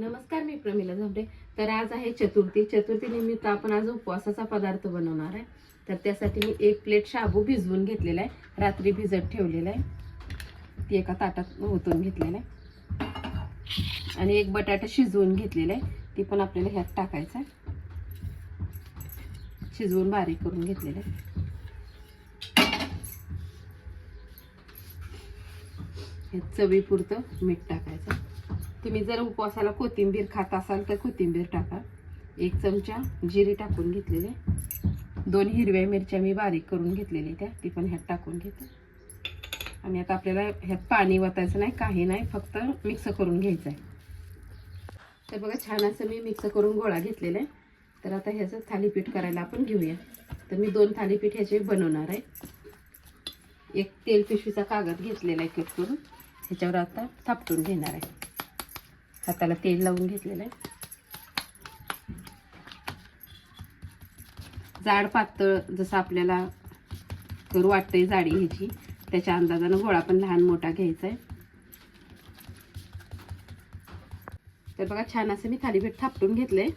नमस्कार मी प्रमिला झोपडे तर आज आहे चतुर्थी. चतुर्थी निमित्त आपण आज उपवासाचा पदार्थ बनवणार आहे. तर त्यासाठी मी एक प्लेट शाबू भिजवून घेतलेला आहे. रात्री भिजत ठेवलेला आहे. ती एका ताटात ओतून घेतलेला आहे. आणि एक बटाटा शिजवून घेतलेला आहे. ती पण आपल्याला ह्यात टाकायचं आहे. शिजवून बारीक करून घेतलेलं आहे. हे चवीपुरतं मीठ टाकायचं तुम्ही जर उपवासाला कोथिंबीर खात असाल तर कोथिंबीर टाका. एक चमचा जिरी टाकून घेतलेले. दोन हिरव्या मिरच्या मी बारीक करून घेतलेल्या त्या. ती पण ह्यात टाकून घेते. आणि आता आपल्याला ह्यात पाणी वतायचं नाही काही नाही फक्त मिक्स करून घ्यायचं आहे तर बघा छान असं मी मिक्स करून गोळा घेतलेला आहे तर आता ह्याचं थालीपीठ करायला आपण घेऊया. तर मी दोन थालीपीठ ह्याचे बनवणार आहे. एक तेल पिशवीचा कागद घेतलेला आहे कट करून. ह्याच्यावर आता थापटून घेणार आहे. हाताला तेल लावून घेतलेलं आहे. जाड पातळ जसं आपल्याला करू वाटतंय जाडी ह्याची त्याच्या अंदाजानं गोळा पण लहान मोठा घ्यायचा आहे. तर बघा छान असं मी थालीपीठ थापटून घेतलंय.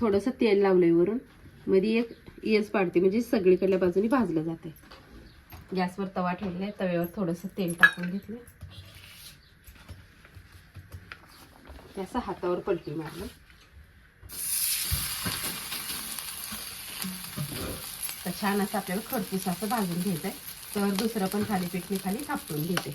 थोडंसं तेल लावलंय वरून. मध्ये एक येस पाडते म्हणजे सगळीकडल्या बाजूनी भाजलं जाते गॅसवर तवा ठेवलाय तव्यावर थोडंसं तेल टाकून घेतलं त्याचा हातावर पलटी मारलं. तर छान असं आपल्याला खडपूस असं भाजून घ्यायचं आहे तर दुसरं पण थालीपीठ मी खाली थापटून घेते.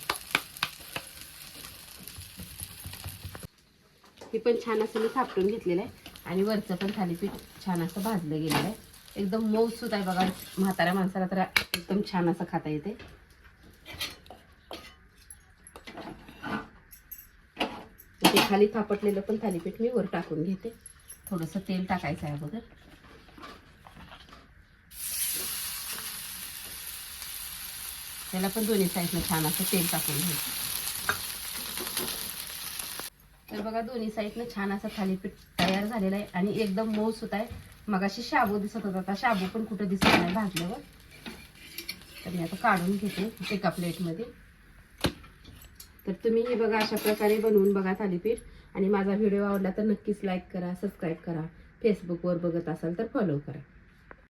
हे पण छान असं मी थापटून घेतलेलं आहे. आणि वरचं पण थालीपीठ छान असं भाजलं गेलेलं आहे. एकदम मऊसूत आहे बघा म्हाताऱ्या माणसाला तर एकदम छान असं खाता येते ते खाली थापटलेलं पण थालीपीठ मी वर टाकून घेते. थोडंसं तेल टाकायचं आहे अगोदर. त्याला पण दोन्ही साईडनं छान असं तेल टाकून घ्यायचं. तर बघा दोन्ही साईडनं छान असं थालीपीठ तयार झालेलं आहे आणि एकदम मऊ सुत आहे. मगाशी शाबू दिसत होता आता शाबू पण कुठं दिसत नाही भाजल्यावर. तर मी आता काढून घेते एका प्लेटमध्ये तर तुम्ही हे बघा अशा प्रकारे बनवून बघा थालीपीठ. आणि माझा व्हिडिओ आवडला तर नक्कीच लाईक करा सबस्क्राईब करा. फेसबुकवर बघत असाल तर फॉलो करा.